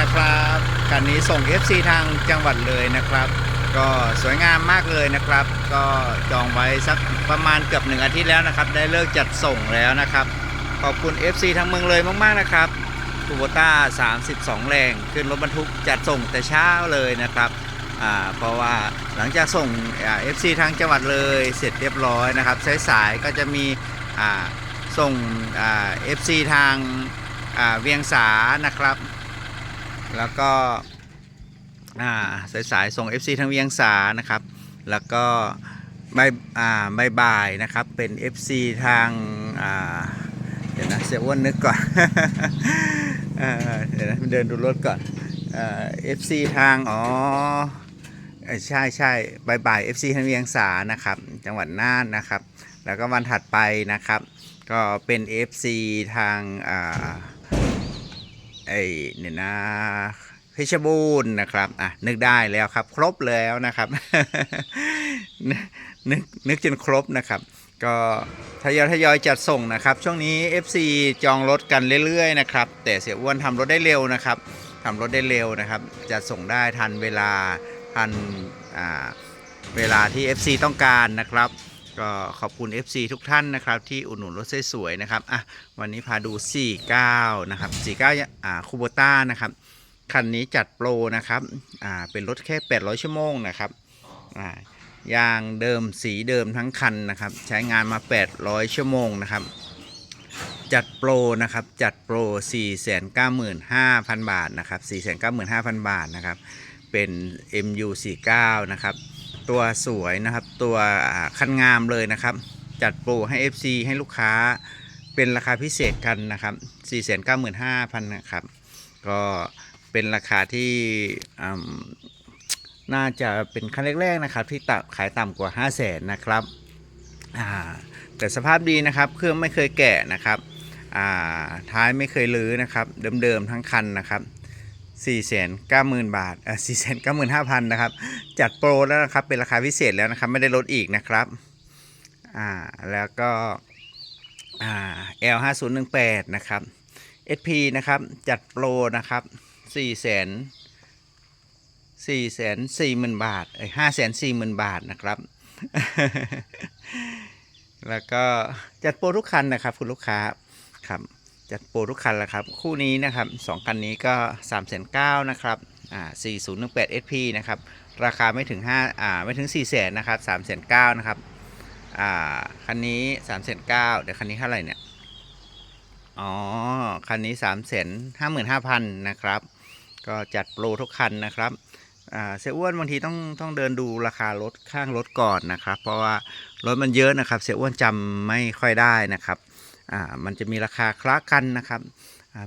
นะครับคันนี้ส่ง FC ทางจังหวัดเลยนะครับ ก็สวยงามมากเลยนะครับ ก็จองไว้สักประมาณเกือบหนึ่งอาทิตย์แล้วนะครับ ได้เลิกจัดส่งแล้วนะครับ ขอบคุณ FC ทางเมืองเลยมากๆนะครับคูโบต้า32 แรง ขึ้นรถบรรทุกจัดส่งแต่เช้าเลยนะครับอ่าเพราะว่าหลังจากส่งเอ่า FC ทางจังหวัดเลยเสร็จเรียบร้อยนะครับสายๆก็จะมีอ่าส่งเอ่า FC ทางเวียงสานะครับ แล้วก็อ่าสายๆส่ง FC ทางเวียงสานะครับ แล้วก็บอ่าบายบายนะครับเป็น FC ทางอ่าเดี๋ยวนะเสียอ้วนนึกก่อนเอเดี๋ยวนะเดินดูรถก่อนเอ่อ FC ทางอ๋อเอ่ใช่ใช่บายบาย FC ทางเวียงสานะครับ จังหวัดน่านนะครับ แล้วก็วันถัดไปนะครับ ก็เป็น FC ทางอ่า ไอ้เนี่ยนะเพชรบูรณ์นะครับอะนึกได้แล้วครับ ครบแล้วนะครับนึกนึกนึกจนครบนะครับ ก็ทยอยทยอยจัดส่งนะครับ ช่วงนี้ FC จองรถกันเรื่อยๆนะครับ แต่เสียอ้วนทำรถได้เร็วนะครับทำรถได้เร็วนะครับจะส่งได้ทันเวลาทันเวลาที่ FC ต้องการนะครับ ก็ขอบคุณ FC ทุกท่านนะครับ ที่อุดหนุนรถสวยๆนะครับอะวันนี้พาดู 49 นะครับ 49อ่าคูโบต้านะครับ คันนี้จัดโปรนะครับอ่าเป็นรถแค่ 800 ชั่วโมงนะครับอ่ายางเดิมสีเดิมทั้งคันนะครับ ใช้งานมา 800 ชั่วโมงนะครับ จัดโปรนะครับ จัดโปร 495,000 บาทนะครับ 495,000 บาทนะครับ เป็น MU49 นะครับ ตัวสวยนะครับ ตัวคันงามเลยนะครับ จัดโปรให้ FC ให้ลูกค้าเป็นราคาพิเศษกันนะครับ495,000นะครับ ก็เป็นราคาที่น่าจะเป็นคันแรกๆนะครับ ที่ตัขายต่ำกว่า 5 0 0แสนนะครับแต่สภาพดีนะครับ เครื่องไม่เคยแกะนะครับท้ายไม่เคยลื้อนะครับ เดิมๆทั้งคันนะครับ 490,000 บาทอ่า495,000 นะครับ จัดโปรแล้วนะครับ เป็นราคาพิเศษแล้วนะครับ ไม่ได้ลดอีกนะครับ อ่า แล้วก็ อ่า L5018 นะครับ SP นะครับ จัดโปรนะครับ 4 0 0 0 0 0 4 4 0 0 0 0 บาทไอ้5 4 0 0 0 0 บาทนะครับ แล้วก็จัดโปรทุกคันนะครับ คุณลูกค้าครับ จัดโปรทุกคันแล้วครับ คู่นี้นะครับสองคันนี้ก็3 9 0 0 0นะครับอ่า4018 SP นะครับ ราคาไม่ถึง5อ่าไม่ถึง4 0 0 0 0นะครับ3 9 0 0 0นะครับอ่าคันนี้3 9 0 0 0เดี๋ยวคันนี้เท่าไหร่เนี่ยอ๋อคันนี้3 5 5 5 0 0 0นะครับ ก็จัดโปรทุกคันนะครับอ่าเสียอ้วนบางทีต้องต้องเดินดูราคารถข้างรถก่อนนะครับ เพราะว่ารถมันเยอะนะครับ เสียอ้วนจำไม่ค่อยได้นะครับ อ่ามันจะมีราคาคล้ากันนะครับ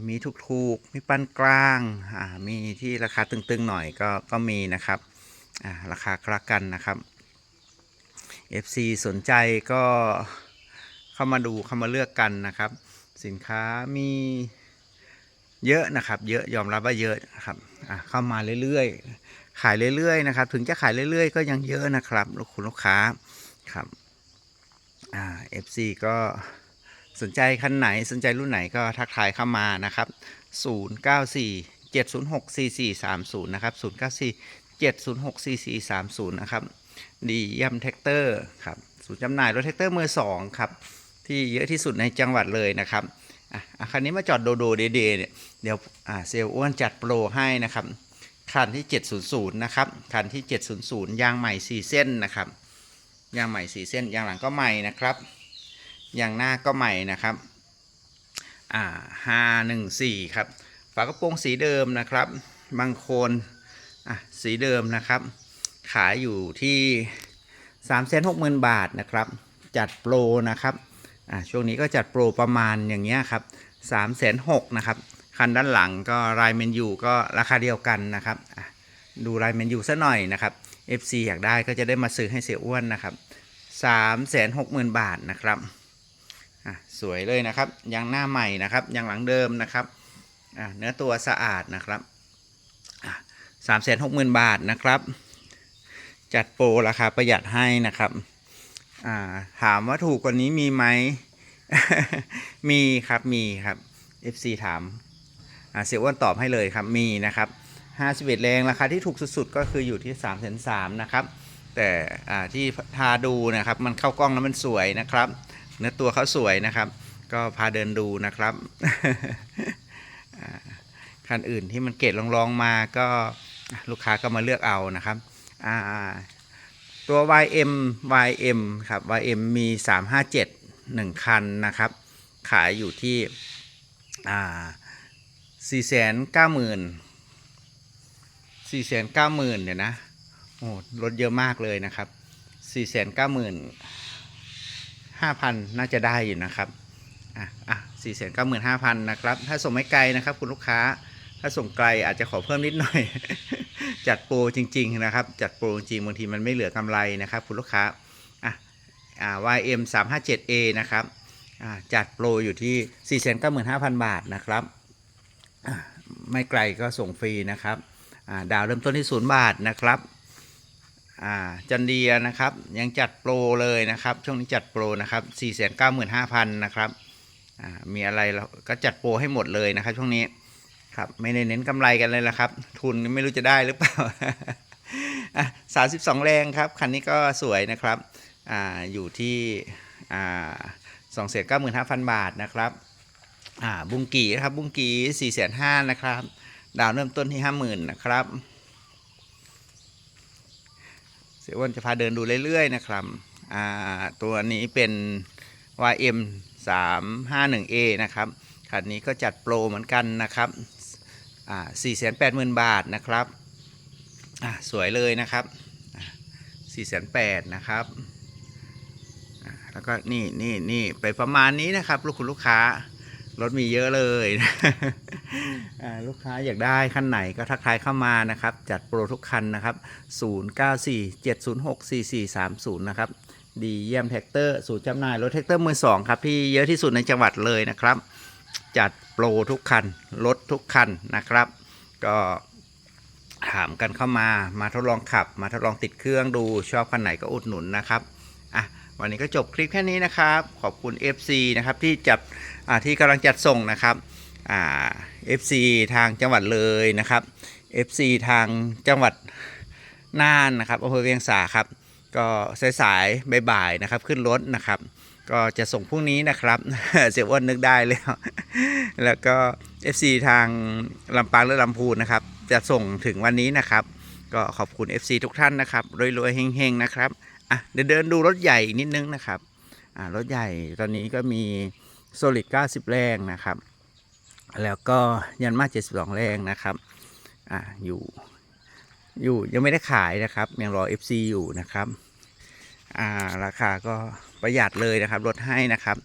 มีถูกๆ มีปานกลาง มีที่ราคาตึงๆหน่อยก็ก็มีนะครับราคาคล้ากันนะครับ FC สนใจก็เข้ามาดูเข้ามาเลือกกันนะครับ สินค้ามีเยอะนะครับ เยอะยอมรับว่าเยอะนะครับเข้ามาเรื่อยๆ ขายเรื่อยๆนะครับ ถึงจะขายเรื่อยๆ ก็ยังเยอะนะครับ ลูกคุณลูกค้าครับอ่า FC ก็ สนใจคันไหนสนใจรุ่นไหนก็ทักทายเข้ามานะครับ 094 706 4430 นะครับ 094 706 4430 นะครับ ดีเยี่ยมแท็กเตอร์ครับศูนย์จำหน่ายรถแท็กเตอร์มือสองครับ ที่เยอะที่สุดในจังหวัดเลยนะครับอะคันนี้มาจอดโดโดเดเดเนี่ยเดี๋ยวอ่าเซลลอ้วนจัดโปรให้นะครับ คันที่ 700 นะครับ คันที่ 700 ยางใหม่ 4 เส้นนะครับ ยางใหม่ 4 เส้น ยางหลังก็ใหม่นะครับ อย่างหน้าก็ใหม่นะครับอ่า514ครับ ฝากระโปรงสีเดิมนะครับ บางโคนอะสีเดิมนะครับ ขายอยู่ที่360,000บาทนะครับ จัดโปรนะครับอ่าช่วงนี้ก็จัดโปรประมาณอย่างเงี้ยครับสามแสนหกนะครับคันด้านหลังก็รายเมนยูก็ราคาเดียวกันนะครับดูรายเมนยูซะหน่อยนะครับ FC อยากได้ก็จะได้มาซื้อให้เสียอ้วนนะครับสามแสนหกหมื่นบาทนะครับ อะสวยเลยนะครับยางหน้าใหม่นะครับยางหลังเดิมนะครับอะเนื้อตัวสะอาดนะครับสามแสนหกหมื่นบาทนะครับ จัดโปรราคาประหยัดให้นะครับอ่าถามว่าถูกกว่านี้มีไหม มีครับมีครับ FC ถามอ่าเสียอ้วนตอบให้เลยครับมีนะครับ51แรงราคาที่ถูกสุดๆก็คืออยู่ที่3ามแสนสามนะครับแต่อ่าที่พาดูนะครับมันเข้ากล้องแล้วมันสวยนะครับ เนื้อตัวเขาสวยนะครับ ก็พาเดินดูนะครับคันอื่นที่มันเกรดรองๆมาก็ลูกค้าก็มาเลือกเอานะครับอ่าตัว YM YM ครับ YM มี 357 1 คันนะครับ ขายอยู่ที่สี่แสนเก้าหมื่นสี่แสนเก้าหมื่นเดี๋ยวนะ โอ้ลดเยอะมากเลยนะครับสี่แสนเก้าหมื่น ห้าพันน่าจะได้อยู่นะครับอะอะสี่แสนเก้าหมื่นห้าพันนะครับ ถ้าส่งไม่ไกลนะครับ คุณลูกค้า ถ้าส่งไกลอาจจะขอเพิ่มนิดหน่อย จัดโปรจริง ๆ นะครับ จัดโปรจริงบางทีมันไม่เหลือกำไรนะครับ คุณลูกค้าอะอ่า YM 3 5 7 A นะครับอ่าจัดโปรอยู่ที่ 4 9 5 0 0 0 บาทนะครับไม่ไกลก็ส่งฟรีนะครับดาวเริ่มต้นที่0บาทนะครับ จันเดียนะครับ ยังจัดโปรเลยนะครับ ช่วงนี้จัดโปรนะครับ4 9 5 0 0 0นะครับมีอะไรเราก็จัดโปรให้หมดเลยนะครับ ช่วงนี้ครับไม่ได้เน้นกำไรกันเลยละครับ ทุนไม่รู้จะได้หรือเปล่าอะสามสิบสองแรงครับคันนี้ก็สวยนะครับออยู่ที่อ่าสองแสนเก้าหมื่นห้าพันบาทนะครับบุงกีนะครับบุงกีสี่แสนห้านะครับ ดาวเริ่มต้นที่ห้าหมื่นนะครับ สียอ้วนจะพาเดินดูเรื่อยๆนะครับตัวนี้เป็น YM 3 5 1 A นะครับคันนี้ก็จัดโปรเหมือนกันนะครับอ่า480,000บาทนะครับสวยเลยนะครับ4 8 0 0 0นะครับแล้วก็นี่นี่นี่ไปประมาณนี้นะครับ ลูกคุณลูกค้ารถมีเยอะเลย ลูกค้าอยากได้คันไหนก็ทักทายเข้ามานะครับ จัดโปรทุกคันนะครับ 0947064430 นะครับ ดีเยี่ยมแท็กเตอร์ศูนย์จำหน่ายรถแท็กเตอร์มือสองครับที่เยอะที่สุดในจังหวัดเลยนะครับ จัดโปรทุกคันลดทุกคันนะครับ ก็ถามกันเข้ามา มาทดลองขับ มาทดลองติดเครื่องดูชอบคันไหนก็อุดหนุนนะครับอะวันนี้ก็จบคลิปแค่นี้นะครับ ขอบคุณ FC นะครับที่จับที่กำลังจัดส่งนะครับ อ่า FC ทางจังหวัดเลยนะครับ FC ทางจังหวัดน่านนะครับอำเภอเวียงสาครับ ก็สายๆบ่ายๆนะครับ ขึ้นรถนะครับ ก็จะส่งพรุ่งนี้นะครับเสียอ้วนนึกได้แล้ว แล้วก็ FC ทางลำปางและลำพูนนะครับ จะส่งถึงวันนี้นะครับ ก็ขอบคุณ FC ทุกท่านนะครับรวยๆเฮงๆนะครับอะเดี๋ยวเดินดูรถใหญ่นิดนึงนะครับอ่ารถใหญ่ตอนนี้ก็มี Solid 90 แรงนะครับ แล้วก็ยันมา72แรงนะครับอะอยู่อยู่ยังไม่ได้ขายนะครับยังรอ FC อยู่นะครับอ่าราคาก็ประหยัดเลยนะครับลดให้นะครับ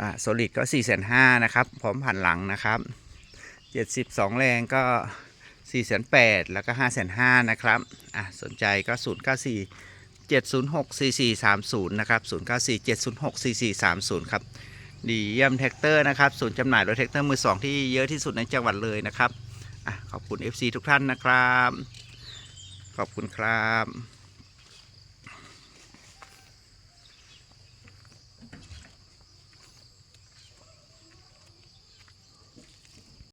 อ่าโซลิดก็4 5 0 0 0นะครับพร้อมผ่านหลังนะครับ 72 แรงก็4 8 0 0แล้วก็5 5 0 0นะครับอะสนใจก็ 094 706 4430 นะครับ 094 706 4430 ครับ ดีเยี่ยมแท็กเตอร์นะครับศูนย์จำหน่ายรถแท็กเตอร์มือสองที่เยอะที่สุดในจังหวัดเลยนะครับอะขอบคุณ FC ทุกท่านนะครับ ขอบคุณครับ